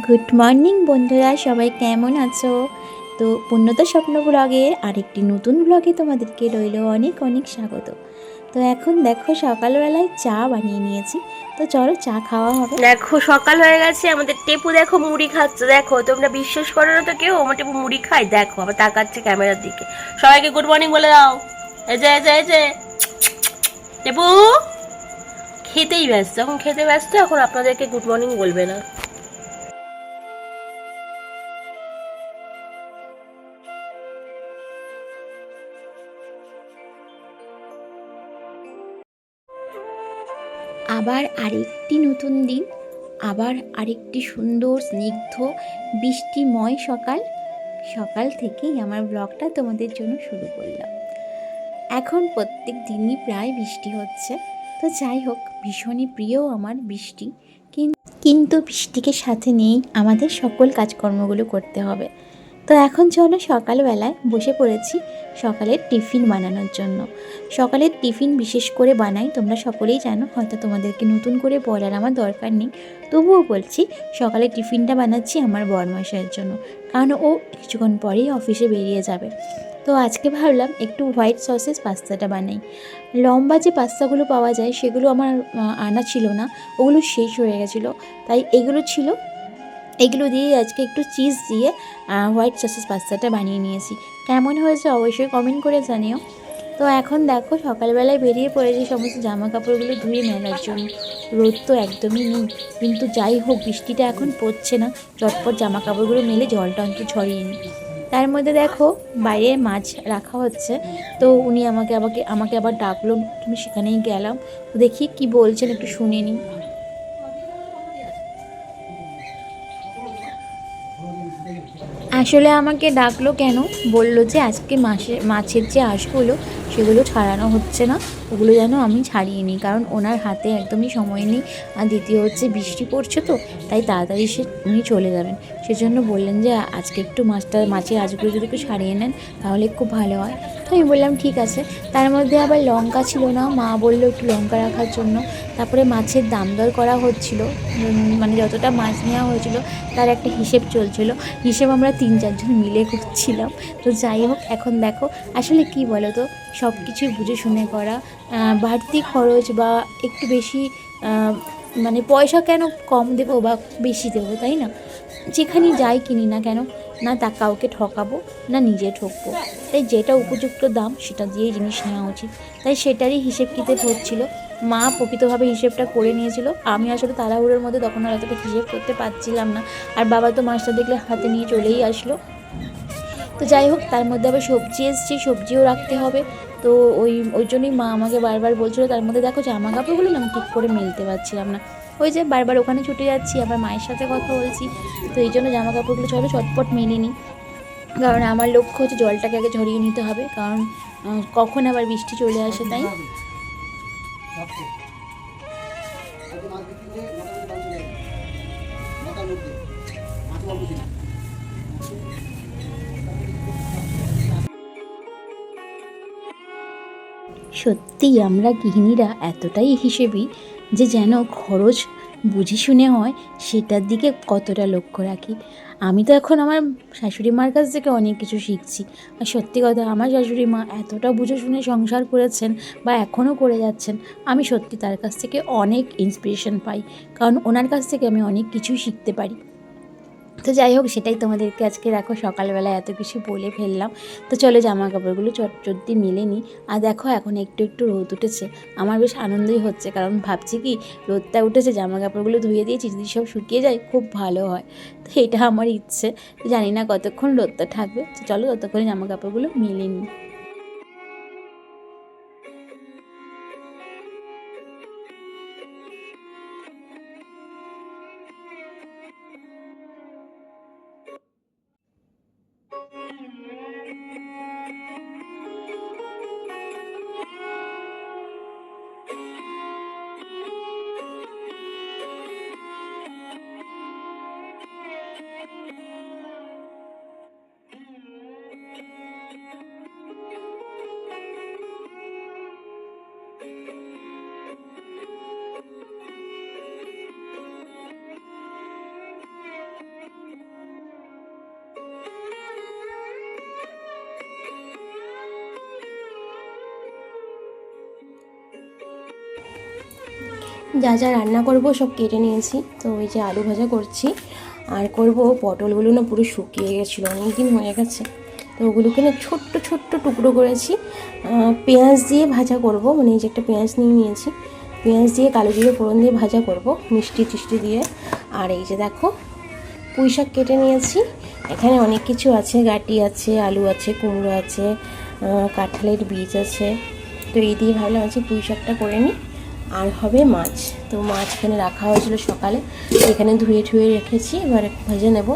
Good morning বন্ধুরা, সবাই কেমন আছো? তো পূর্ণতা স্বপ্ন ব্লগের আরেকটি নতুন ব্লগে তোমাদেরকে রইল অনেক অনেক স্বাগত। তো এখন দেখো সকালবেলায় চা বানিয়ে নিয়েছি। তো চলো চা খাওয়া হবে। দেখো, সকাল হয়ে গেছে, আমাদের টেপু দেখো মুড়ি খাচ্ছে। দেখো, তোমরা বিশ্বাস করো না তো কেউ? আমার টেপু মুড়ি খায়। দেখো আবার তাকাচ্ছে ক্যামেরার দিকে। সবাইকে গুড মর্নিং বলে দাও। যে, এই যে টেপু! খেতেই ব্যস্ত। এখন খেতে ব্যস্ত, এখন আপনাদেরকে গুড মর্নিং বলবে না। আবার আরেকটি নতুন দিন, আবার আরেকটি সুন্দর, স্নিগ্ধ, বৃষ্টিময় সকাল। সকাল থেকেই আমার ব্লগটা তোমাদের জন্য শুরু করলাম। এখন প্রত্যেক দিনই প্রায় বৃষ্টি হচ্ছে। তো যাই হোক, ভীষণই প্রিয় আমার বৃষ্টি। কিন- কিন্তু বৃষ্টিকে সাথে নিয়েই আমাদের সকল কাজকর্মগুলো করতে হবে। তো এখন চলো সকালবেলায় বসে পড়েছি। সকালের টিফিন বানানোর জন্য। সকালের টিফিন বিশেষ করে বানাই, তোমরা সকলেই জানো, হয়তো তোমাদেরকে নতুন করে বলার আমার দরকার নেই। তবুও বলছি, সকালে টিফিনটা বানাচ্ছি আমার বরমাসের জন্য, কারণ ও কিছুক্ষণ পরেই অফিসে বেরিয়ে যাবে। তো আজকে ভাবলাম একটু হোয়াইট সসেস পাস্তাটা বানাই। লম্বা যে পাস্তাগুলো পাওয়া যায়, সেগুলো আমার আনা ছিল না, ওগুলো শেষ হয়ে গেছিল। তাই এগুলো ছিল এগুলো দিয়ে আজকে একটু চিজ দিয়ে হোয়াইট সসেস পাস্তাটা বানিয়ে নিয়েছি। কেমন হয়েছে অবশ্যই কমেন্ট করে জানিও। তো এখন দেখো সকালবেলায় বেরিয়ে পড়েছি, সমস্ত জামা কাপড়গুলো ধুয়ে মেলার জন্য। রোদ তো একদমই নেই, কিন্তু যাই হোক, বৃষ্টিটা এখন পড়ছে না। চটপট জামা কাপড়গুলো মেলে জলটা অন্তত ছড়িয়ে নিই। তার মধ্যে দেখো বাইরে মাছ রাখা হচ্ছে। তো উনি আমাকে আমাকে আমাকে আবার ডাকলো, তুমি সেখানেই গেলাম। দেখি কি বলছেন একটু শুনে নিই। আসলে আমাকে ডাকলো কেন? বলল যে আজকে মাসে, মাছের যে আঁশগুলো, সেগুলো ছাড়ানো হচ্ছে না। ওগুলো যেন আমি ছাড়িয়ে নিই, কারণ ওনার হাতে একদমই সময় নেই। আর দ্বিতীয় হচ্ছে বৃষ্টি পড়ছে তো, তাই তাড়াতাড়ি সে উনি চলে যাবেন। সেজন্য বললেন যে, আজকে একটু মাছটা, মাছের আজগুলো যদি একটু ছাড়িয়ে নেন, তাহলে খুব ভালো হয়। তো আমি বললাম, ঠিক আছে। তার মধ্যে আবার লঙ্কা ছিল না, মা বলল একটু লঙ্কা রাখার জন্য। তারপরে মাছের দাম দর করা হচ্ছিল মানে যতটা মাছ নেওয়া হয়েছিল, তার একটা হিসেব চলছিল। হিসেব আমরা তিন চারজন মিলে করছিলাম। তো যাই হোক, এখন দেখো, আসলে কি বলো তো সব কিছুই বুঝে শুনে করা বাড়তি খরচ বা একটু বেশি মানে পয়সা কেন কম দেবো বা বেশি দেবো, তাই না? যেখানে যাই কিনি না কেন, না তা কাউকে ঠকাবো, না নিজে ঠকবো। তাই যেটা উপযুক্ত দাম, সেটা দিয়েই জিনিস নেওয়া উচিত। তাই সেটারই হিসেব কিতে হচ্ছিল। মা প্রকৃতভাবে হিসেবটা করে নিয়েছিল। আমি আসলে তাড়াহুড়োর মধ্যে তখন আর অতটা হিসেব করতে পারছিলাম না। আর বাবা তো মাছটা দেখলে হাতে নিয়ে চলেই আসলো। তো যাই হোক, তার মধ্যে আবার সবজি এসছে, সবজিও রাখতে হবে। তো ওই ওই জন্যই মা আমাকে বারবার বলছিল, তার মধ্যে দেখো জামা কাপড়গুলো আমি ঠিক করে মেলতে পারছিলাম না। ওই যে বারবার ওখানে ছুটে যাচ্ছি, আবার মায়ের সাথে কথা বলছি। তো এই জন্য জামা কাপড়গুলো চলো চটপট মেলে নিই। কারণ আমার লক্ষ্য হচ্ছে জলটাকে আগে ঝরিয়ে নিতে হবে, কারণ কখন আবার বৃষ্টি চলে আসে তাই? সত্যি আমরা গৃহিণীরা এতটাই হিসেবি যে যেন খরচ বুঝে শুনে হয় সেটার দিকে কতটা লক্ষ্য রাখি। আমি তো এখন আমার শাশুড়ি মার কাছ থেকে অনেক কিছু শিখছি। আর সত্যি কথা, আমার শাশুড়ি মা এতটা বুঝে শুনে সংসার করেছেন বা এখনও করে যাচ্ছেন, আমি সত্যি তার কাছ থেকে অনেক ইন্সপিরেশন পাই। কারণ ওনার কাছ থেকে আমি অনেক কিছুই শিখতে পারি। তো যাই হোক, সেটাই তোমাদেরকে আজকে দেখো, সকালবেলা এত কিছু বলে ফেললাম। তো চলো জামা কাপড়গুলো চটচটদি মিলে নিই আর দেখো, এখন একটু একটু রোদ উঠেছে। আমার বেশ আনন্দই হচ্ছে, কারণ ভাবছি কি, রোদটা উঠেছে জামা কাপড়গুলো ধুয়ে দিয়েছি, যদি সব শুকিয়ে যায়, খুব ভালো হয়। তো এটা আমার ইচ্ছে। জানি না কতক্ষণ রোদটা থাকবে। চলো ততক্ষণে জামা কাপড়গুলো মিলে নিই যা যা রান্না করব সব কেটে নিয়েছি। তো ওই যে আলু ভাজা করছি। আর করব পটলগুলো না পুরো শুকিয়ে গেছিল অনেক দিন হয়ে গেছে। তো ওগুলোকে না ছোট্ট ছোট্ট টুকরো করেছি। পেঁয়াজ দিয়ে ভাজা করব মানে এই যে একটা পেঁয়াজ নিয়ে নিয়েছি। পেঁয়াজ দিয়ে কালো জিরে ফোড়ন দিয়ে ভাজা করব, মিষ্টি টিষ্টি দিয়ে। আর এই যে দেখো, পুঁই শাক কেটে নিয়েছি। এখানে অনেক কিছু আছে, গাটি আছে, আলু আছে, কুমড়ো আছে কাঁঠালের বীজ আছে। তো এই দিয়ে ভাবলাম আছে, পুঁই শাকটা করে নিই। আর হবে মাছ। তো মাছ এখানে রাখা হয়েছিল সকালে। এখানে ধুয়ে ঠুয়ে রেখেছি, এবার ভেজে নেব।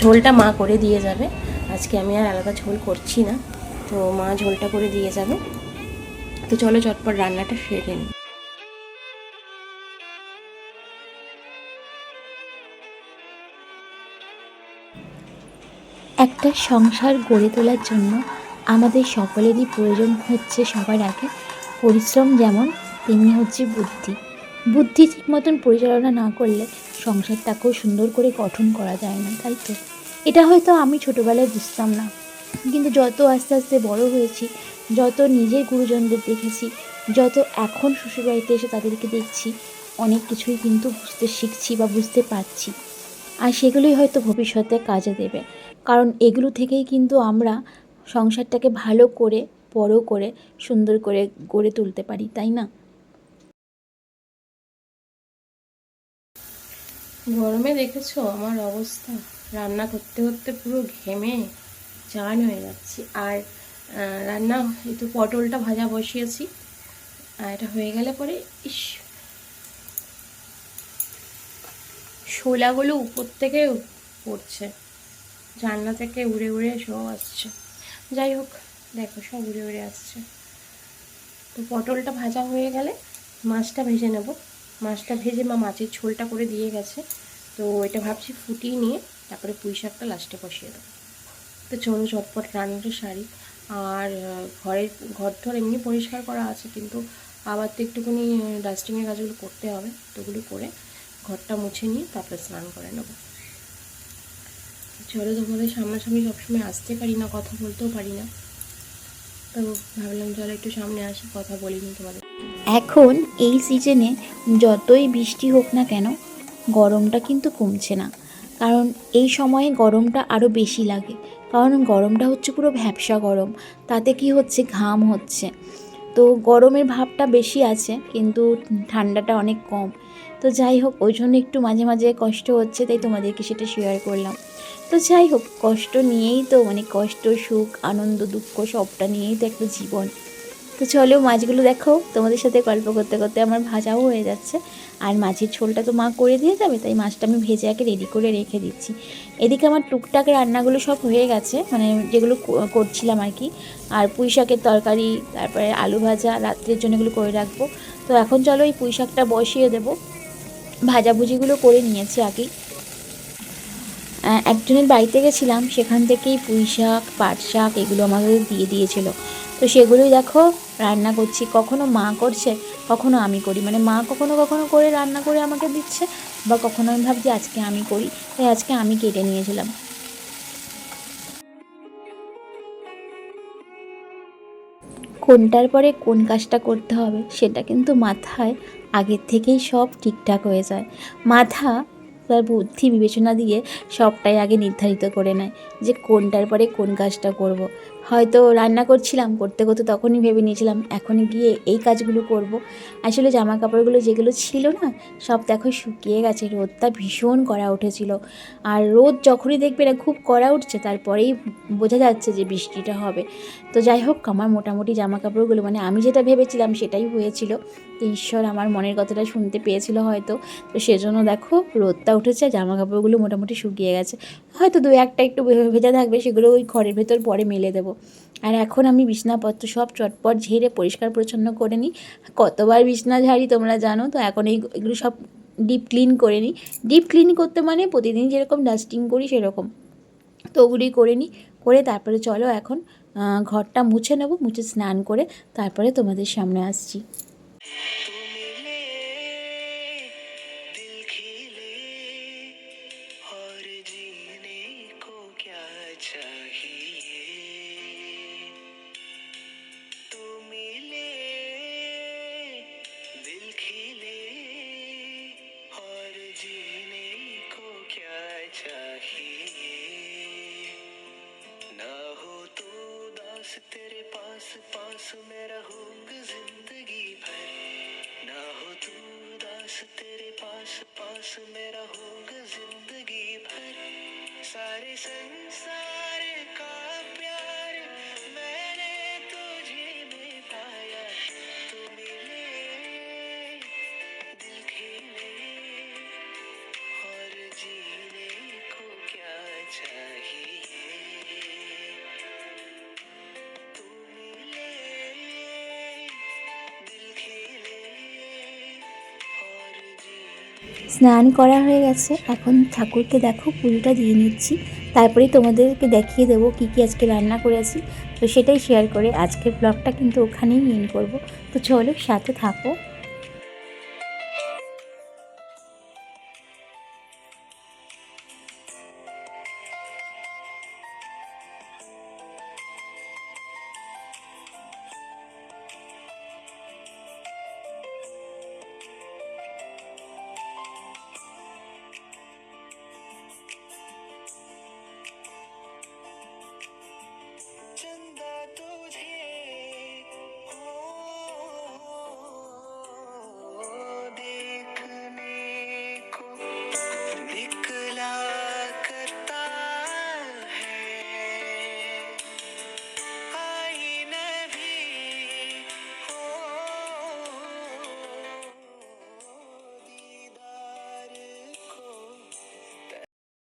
ঝোলটা মা করে দিয়ে যাবে। আজকে আমি আর আলাদা ঝোল করছি না। তো মা ঝোলটা করে দিয়ে যাবে। তো চলো চটপট রান্নাটা সেরে নিই। একটা সংসার গড়ে তোলার জন্য আমাদের সকলেরই প্রয়োজন হচ্ছে সবার আগে পরিশ্রম যেমন তেমনি হচ্ছে বুদ্ধি। বুদ্ধি ঠিক মতন পরিচালনা না করলে সংসারটাকেও সুন্দর করে গঠন করা যায় না, তাই তো? এটা হয়তো আমি ছোটোবেলায় বুঝতাম না। কিন্তু যত আস্তে আস্তে বড় হয়েছি, যত নিজের গুরুজনদের দেখেছি, যত এখন শ্বশুরবাড়িতে এসে তাদেরকে দেখছি, অনেক কিছুই কিন্তু বুঝতে শিখছি বা বুঝতে পারছি। আর সেগুলোই হয়তো ভবিষ্যতে কাজে দেবে। কারণ এগুলো থেকেই কিন্তু আমরা সংসারটাকে ভালো করে, বড় করে, সুন্দর করে গড়ে তুলতে পারি, তাই না? গরমে দেখেছ আমার অবস্থা? রান্না করতে করতে পুরো ঘেমে চান হয়ে যাচ্ছি। আর রান্না একটু পটলটা ভাজা বসিয়েছি। আর এটা হয়ে গেলে পরে, ইস, শোলাগুলো উপর থেকে পড়ছে। জানলা থেকে উড়ে উড়ে সব আসছে। যাই হোক, দেখো সব উড়ে উড়ে আসছে। তো পটলটা ভাজা হয়ে গেলে মাছটা ভেজে নেব। মাছটা ভেজে মা মাছের ঝোলটা করে দিয়ে গেছে। তো এটা ভাবছি ফুটিয়ে নিয়ে তারপরে পুঁই শাকটা লাস্টে বসিয়ে দেবো। তো চলো চটপট রান্নাটা সারি। আর ঘরের ঘর ধর এমনি পরিষ্কার করা আছে, কিন্তু আবার তো একটুখানি ডাস্টিংয়ের কাজগুলো করতে হবে। তো ওগুলো করে ঘরটা মুছে নিয়ে তারপরে স্নান করে নেব। চলো তোমাদের সামনাসামনি সবসময় আসতে পারি না, কথা বলতেও পারি না। তো ভাবলাম চলো একটু সামনে আসি, কথা বলিনি তোমাদের। এখন এই সিজনে যতই বৃষ্টি হোক না কেন, গরমটা কিন্তু কমছে না। কারণ এই সময়ে গরমটা আরও বেশি লাগে। কারণ গরমটা হচ্ছে পুরো ভ্যাবসা গরম। তাতে কি হচ্ছে? ঘাম হচ্ছে। তো গরমের ভাবটা বেশি আছে, কিন্তু ঠান্ডাটা অনেক কম। তো যাই হোক, ওই জন্য একটু মাঝে মাঝে কষ্ট হচ্ছে, তাই তোমাদেরকে সেটা শেয়ার করলাম। তো যাই হোক, কষ্ট নিয়েই তো মানে কষ্ট, সুখ, আনন্দ, দুঃখ, সবটা নিয়েই তো একটা জীবন। তো চলো মাছগুলো দেখো, তোমাদের সাথে গল্প করতে করতে আমার ভাজাও হয়ে যাচ্ছে। আর মাছের ঝোলটা তো মা করে দিয়ে যাবে, তাই মাছটা আমি ভেজে আগে রেডি করে রেখে দিচ্ছি। এদিকে আমার টুকটাক রান্নাগুলো সব হয়ে গেছে মানে যেগুলো করছিলাম আর কি। আর পুঁই শাকের তরকারি, তারপরে আলু ভাজা, রাত্রের জন্য এগুলো করে রাখব। তো এখন চলো এই পুঁই শাকটা বসিয়ে দেবো। ভাজাভুজিগুলো করে নিয়েছি আগেই। একজনের বাড়িতে গেছিলাম, সেখান থেকেই পুঁই শাক, পাট শাক এগুলো আমাদের দিয়ে দিয়েছিল। তো সেগুলোই দেখো রান্না করছি, কখনো মা করছে, কখনো আমি করি। মানে মা কখনো কখনো করে, রান্না করে আমাকে দিচ্ছে, বা কখনো আমি ভাবছি আজকে আমি করি, তাই আজকে আমি কেটে নিয়েছিলাম। কোনটার পরে কোন কাজটা করতে হবে, সেটা কিন্তু মাথায় আগের থেকেই সব ঠিকঠাক হয়ে যায়। মাথা তার বুদ্ধি বিবেচনা দিয়ে সবটাই আগে নির্ধারিত করে নেয় যে কোনটার পরে কোন কাজটা করব। হয়তো রান্না করছিলাম, করতে করতে তখনই ভেবে নিয়েছিলাম এখন গিয়ে এই কাজগুলো করব। আসলে জামা কাপড়গুলো যেগুলো ছিল না, সব দেখো শুকিয়ে গেছে, রোদটা ভীষণ করা উঠেছিল। আর রোদ যখনই দেখবে না খুব করা উঠছে, তারপরেই বোঝা যাচ্ছে যে বৃষ্টিটা হবে। তো যাই হোক, আমার মোটামুটি জামা কাপড়গুলো মানে আমি যেটা ভেবেছিলাম সেটাই হয়েছিল। তো ঈশ্বর আমার মনের কথাটা শুনতে পেয়েছিল হয়তো। তো সেজন্য দেখো, রোদটা উঠেছে জামা কাপড়গুলো মোটামুটি শুকিয়ে গেছে। হয়তো দু একটা একটু ভেজা থাকবে, সেগুলো ওই ঘরের ভেতর পরে মেলে দেবো। আর এখন আমি বিছনাপত্র সব চটপট ঝেড়ে পরিষ্কার পরিচ্ছন্ন করে নিই। কতবার বিছনা ঝাড়ি তোমরা জানো, তো এখন এই এগুলো সব ডিপ ক্লিন করে নিই। ডিপ ক্লিন করতে মানে প্রতিদিন যেরকম ডাস্টিং করি সেরকম। তো ওগুলি করে নিই। করে তারপরে চলো এখন ঘরটা মুছে নেব, মুছে স্নান করে তারপরে তোমাদের সামনে আসছি। उदास तेरे पास पास मेरा होगा ज़िंदगी भर। सारे संसार স্নান করা হয়ে গেছে। এখন ঠাকুরকে দেখো, পুজোটা দিয়ে নিচ্ছি। তারপরেই তোমাদেরকে দেখিয়ে দেবো কি কি আজকে রান্না করেছি তো সেটাই শেয়ার করে আজকের ব্লগটা কিন্তু ওখানেই ইন করব। তো চলো সাথে থাকো।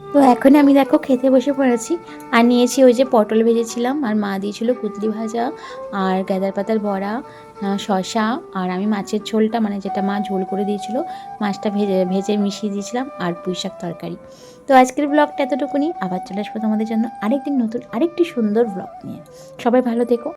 তো এখন আমি দেখো খেতে বসে পড়েছি। আর নিয়েছি ওই যে পটল ভেজেছিলাম, আর মা দিয়েছিল কুতলি ভাজা, আর গাঁদার পাতার বড়া শসা, আর আমি মাছের ঝোলটা মানে যেটা মা ঝোল করে দিয়েছিল, মাছটা ভেজে ভেজে মিশিয়ে দিয়েছিলাম, আর পুঁই শাক তরকারি। তো আজকের ব্লগটা এতটুকুনি, আবার চলে আসব তোমাদের জন্য আরেকদিন নতুন, আরেকটি সুন্দর ব্লগ নিয়ে। সবাই ভালো থেকো।